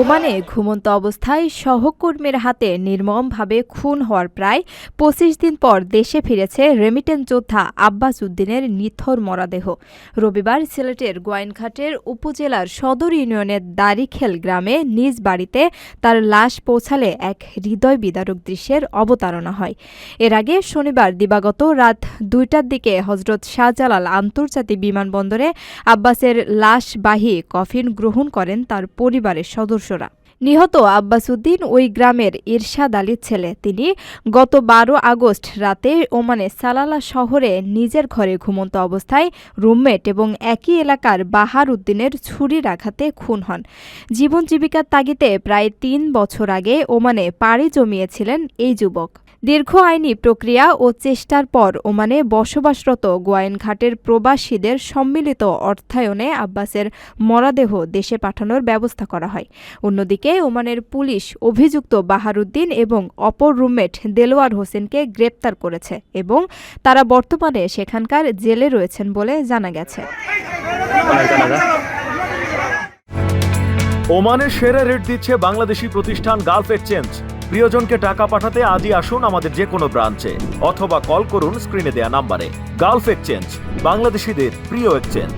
ওমানে ঘুমন্ত অবস্থায় সহকর্মীর হাতে নির্মমভাবে খুন হওয়ার প্রায় পঁচিশ দিন পর দেশে ফিরেছে রেমিটেন্স যোদ্ধা আব্বাস উদ্দিনের নিথর মরাদেহ। রবিবার সিলেটের গোয়াইনঘাটের উপজেলার সদর ইউনিয়নের দারিখেল গ্রামে নিজ বাড়িতে তার লাশ পৌঁছালে এক হৃদয় বিদারক দৃশ্যের অবতারণা হয়। এর আগে শনিবার দিবাগত রাত দুইটার দিকে হজরত শাহজালাল আন্তর্জাতিক বিমানবন্দরে আব্বাসের লাশবাহী কফিন গ্রহণ করেন তার পরিবারের সদস্যরা নিহত আব্বাস উদ্দিন ওই গ্রামের ইরশাদ আলীর ছেলে। তিনি গত বারো আগস্ট রাতে ওমানে সালালা শহরে নিজের ঘরে ঘুমন্ত অবস্থায় রুমমেট এবং একই এলাকার বাহার উদ্দিনের ছুরির আঘাতে খুন হন। জীবন জীবিকার তাগিতে প্রায় তিন বছর আগে ওমানে পাড়ি জমিয়েছিলেন এই যুবক। দীর্ঘ আইনি প্রক্রিয়া ও চেষ্টার পর ওমানে বসবাসরত গোয়াইনঘাটের প্রবাসীদের সম্মিলিত অর্থায়নে আব্বাসের মরাদেহ দেশে পাঠানোর ব্যবস্থা করা হয়। অন্যদিকে ওমানের পুলিশ, অভিযুক্ত বাহারুদ্দিন এবং অপর রুমমেট দেলোয়ার হোসেনকে গ্রেপ্তার করেছে এবং তারা বর্তমানে সেখানকার জেলে রয়েছেন বলে জানা গেছে। ওমানের সেরা রেট দিচ্ছে বাংলাদেশি প্রতিষ্ঠান গালফ এক্সচেঞ্জ। প্রিয়জনকে টাকা পাঠাতে আজই আসুন আমাদের যে কোনো ব্রাঞ্চে, অথবা কল করুন স্ক্রিনে দেয়া নাম্বারে। গালফ এক্সচেঞ্জ, বাংলাদেশিদের প্রিয় এক্সচেঞ্জ।